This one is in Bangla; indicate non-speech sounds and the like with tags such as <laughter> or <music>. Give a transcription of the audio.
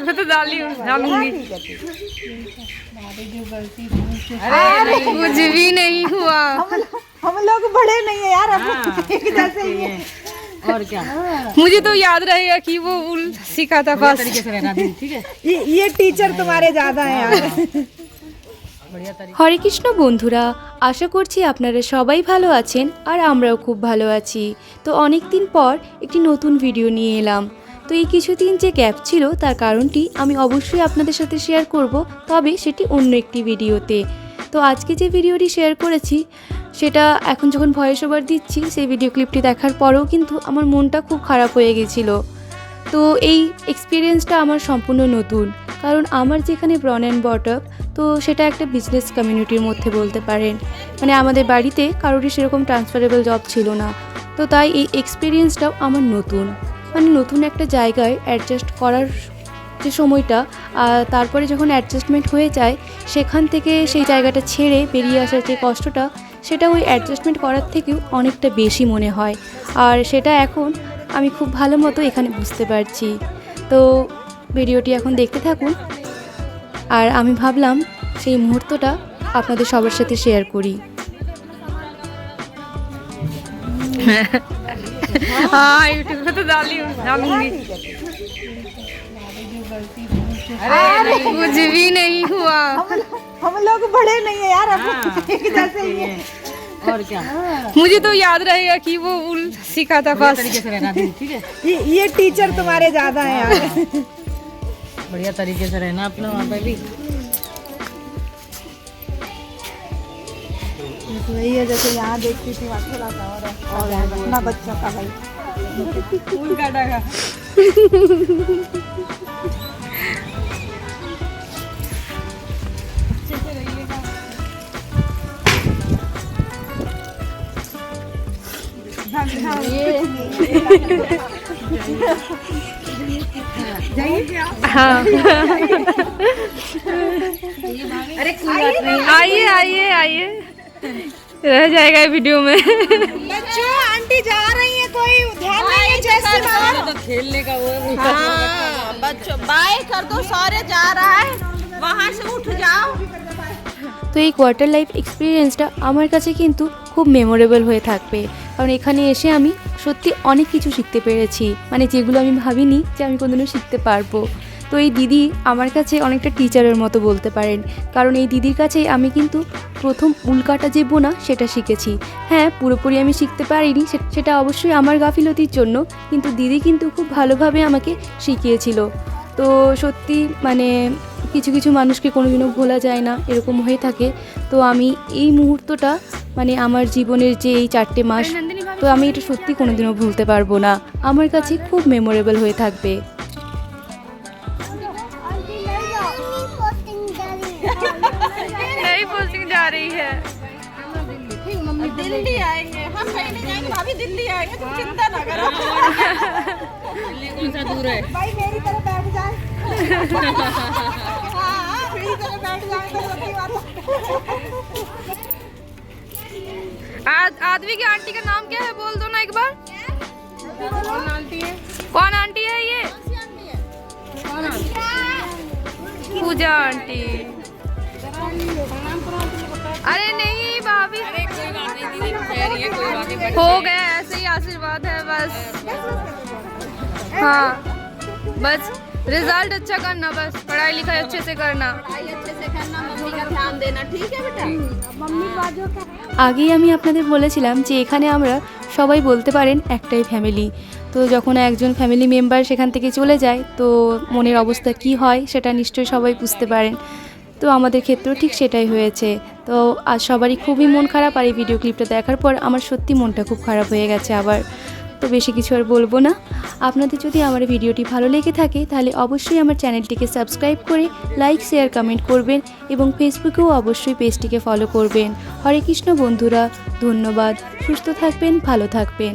मैं तो डाली हूँ डालूंगी अरे कुछ भी नहीं हुआ हम लोग बड़े नहीं है यार हम एक जैसे ही हैं और क्या मुझे तो याद रहेगा कि वो उल सीखा था बस तरीके से रहना दिन ठीक है ये ये टीचर तुम्हारे ज्यादा हैं यार बढ़िया तरीके হরে কৃষ্ণ বন্ধুরা আশা করছি আপনারা সবাই ভালো আছেন আর আমরাও খুব ভালো আছি তো অনেক দিন পর একটি নতুন ভিডিও নিয়ে এলাম তো এই কিছুদিন যে গ্যাপ ছিল, তার কারণটি আমি অবশ্যই আপনাদের সাথে শেয়ার করব, তবে সেটি অন্য একটি ভিডিওতে। তো আজকে যে ভিডিওটি শেয়ার করেছি, সেটা এখন যখন ভয়েস ওভার দিচ্ছি, সেই ভিডিও ক্লিপটি দেখার পরেও কিন্তু আমার মনটা খুব খারাপ হয়ে গেছিল। তো এই এক্সপিরিয়েন্সটা আমার সম্পূর্ণ নতুন, কারণ আমার যেখানে ব্রন অ্যান্ড বটপ তো সেটা একটা বিজনেস কমিউনিটির মধ্যে বলতে পারেন। মানে আমাদের বাড়িতে কারোরই সেরকম ট্রান্সফারেবল জব ছিল না। তো তাই এই এক্সপিরিয়েন্সটাও আমার নতুন। মানে নতুন একটা জায়গায় অ্যাডজাস্ট করার যে সময়টা তারপরে যখন অ্যাডজাস্টমেন্ট হয়ে যায়, সেখান থেকে সেই জায়গাটা ছেড়ে বেরিয়ে আসার যে কষ্টটা, সেটা ওই অ্যাডজাস্টমেন্ট করার থেকেও অনেকটা বেশি মনে হয়। আর সেটা এখন আমি খুব ভালো মতো এখানে বুঝতে পারছি। তো ভিডিওটি এখন দেখতে থাকুন। আর আমি ভাবলাম সেই মুহূর্তটা আপনাদের সবার সাথে শেয়ার করি। <laughs> हाँ यूट्यूब पे तो डाली डालूँगी अरे कुछ भी नहीं हुआ। हम लोग बड़े नहीं है यार हम जैसे ही और क्या? मुझे तो याद रहेगा कि वो उल सीखा था बस तरीके से रहना ठीक है? ये ये टीचर तुम्हारे ज़्यादा है यार। बढ़िया तरीके से रहना अपने वहाँ पे भी वही है जैसे यहाँ देखती थी वहाँ थोड़ा सा और है। और है अपना बच्चों का भाई। हाँ। आइए आइए आइए। रह जाएगा ये वीडियो में बच्चों आंटी जा रही है कोई ध्यान नहीं है जैसे बाहर तो खेलने का वो है हाँ बच्चों बाय कर दो सारे जा रहा है वहाँ से उठ जाओ তো এই কোয়ার্টার লাইফ এক্সপিরিয়েন্সটা আমার কাছে কিন্তু খুব মেমোরেবল হয়ে থাকবে কারণ এখানে এসে আমি সত্যি অনেক কিছু শিখতে পেরেছি মানে যেগুলো আমি ভাবিনি যে আমি কোনোদিনও শিখতে পারবো তো এই দিদি আমার কাছে অনেকটা টিচারের মতো বলতে পারেন। কারণ এই দিদির কাছেই আমি কিন্তু প্রথম উল্কাটা যে বোনা, সেটা শিখেছি। হ্যাঁ পুরোপুরি আমি শিখতে পারিনি সেটা অবশ্যই আমার গাফিলতির জন্য, কিন্তু দিদি কিন্তু খুব ভালোভাবে আমাকে শিখিয়েছিল। তো সত্যি মানে কিছু কিছু মানুষকে কোনোদিনও ভোলা যায় না, এরকম হয়ে থাকে। তো আমি এই মুহূর্তটা মানে আমার জীবনের যে এই চারটে মাস, তো আমি এটা সত্যি কোনোদিনও ভুলতে পারব না। আমার কাছে খুব মেমোরেবল হয়ে থাকবে। जा रही है। दिल्ली आएँगे हम कहीं नहीं जाएँगे भाभी दिल्ली आएँगे तुम चिंता ना करो। दिल्ली कौन सा दूर है? भाई मेरी तरह बैठ जाए। हाँ मेरी तरह बैठ जाए तो। आज की आंटी का नाम क्या है? बोल दो ना एक बार। कौन आंटी है? कौन आंटी है ये? पूजा आंटी। हो गया ऐसे ही आशीर्वाद है बस हाँ बस रिजल्ट अच्छा करना बस पढ़ाई लिखाई अच्छे से करना अच्छे से करना मम्मी का ध्यान देना ठीक है बेटा আগেই আমি আপনাদের বলেছিলাম যে এখানে আমরা সবাই বলতে পারেন একটাই ফ্যামিলি তো যখন একজন ফ্যামিলি মেম্বার সেখান থেকে চলে যায় তো মনের অবস্থা কি হয় সেটা নিশ্চয়ই সবাই বুঝতে পারেন তো আমাদের ক্ষেত্রেও ঠিক সেটাই হয়েছে। তো আর সবারই খুবই মন খারাপ আর এই ভিডিও ক্লিপটা দেখার পর আমার সত্যি মনটা খুব খারাপ হয়ে গেছে আবার। তো বেশি কিছু আর বলব না। আপনাদের যদি আমার ভিডিওটি ভালো লেগে থাকে, তাহলে অবশ্যই আমার চ্যানেলটিকে সাবস্ক্রাইব করে লাইক, শেয়ার, কমেন্ট করবেন এবং ফেসবুকেও অবশ্যই পেজটিকে ফলো করবেন। হরে কৃষ্ণ বন্ধুরা, ধন্যবাদ। সুস্থ থাকবেন, ভালো থাকবেন।